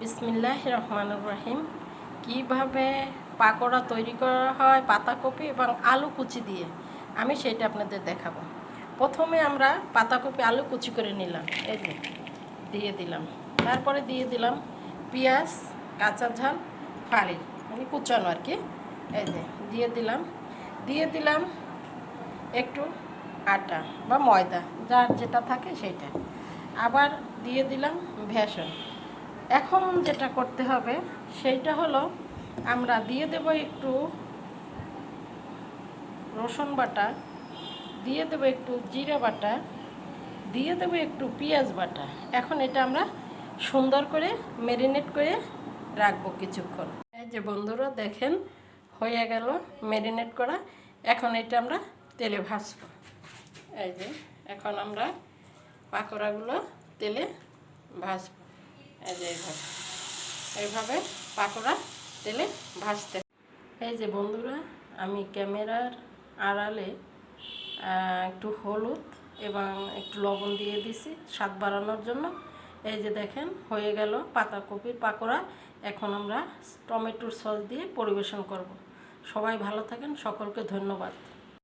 বিসমিল্লাহ রহমান রহিম। কীভাবে পাকোড়া তৈরি করা হয় পাতাকপি এবং আলু কুচি দিয়ে? আমি সেটা আপনাদের দেখাবো। প্রথমে আমরা পাতাকপি, আলু কুচি করে নিলাম। এই যে, দিয়ে দিলাম। তারপরে দিয়ে দিলাম পেঁয়াজ, কাঁচা ঝাল, ফালি। মানে কুচানো আর কি। এই যে, দিয়ে দিলাম। দিয়ে দিলাম একটু আটা বা ময়দা, যার যেটা থাকে সেটা আবার দিয়ে দিলাম ভেষণ এখন যেটা করতে হবে, সেইটা হলো আমরা দিয়ে দেব একটু রসুন বাটা, দিয়ে দেবো একটু জিরা বাটা, দিয়ে দেবো একটু পেঁয়াজ বাটা। এখন এটা আমরা সুন্দর করে ম্যারিনেট করে রাখব কিছুক্ষণ। এই যে বন্ধুরা, দেখেন, হয়ে গেল ম্যারিনেট করা। এখন এটা আমরা তেলে ভাজবো। এই যে, এখন আমরা পাকোড়াগুলো তেলে ভাজবো। এই যে এইভাবে। এইভাবে পাকোড়া তেলে ভাজতে। এই যে বন্ধুরা, আমি ক্যামেরার আড়ালে একটু হলুদ এবং একটু লবণ দিয়ে দিছি স্বাদ বাড়ানোর জন্য। এই যে দেখেন, হয়ে গেল পাতাকপির পাকোড়া। এখন আমরা টমেটোর সস দিয়ে পরিবেশন করব। সবাই ভালো থাকেন, সকলকে ধন্যবাদ।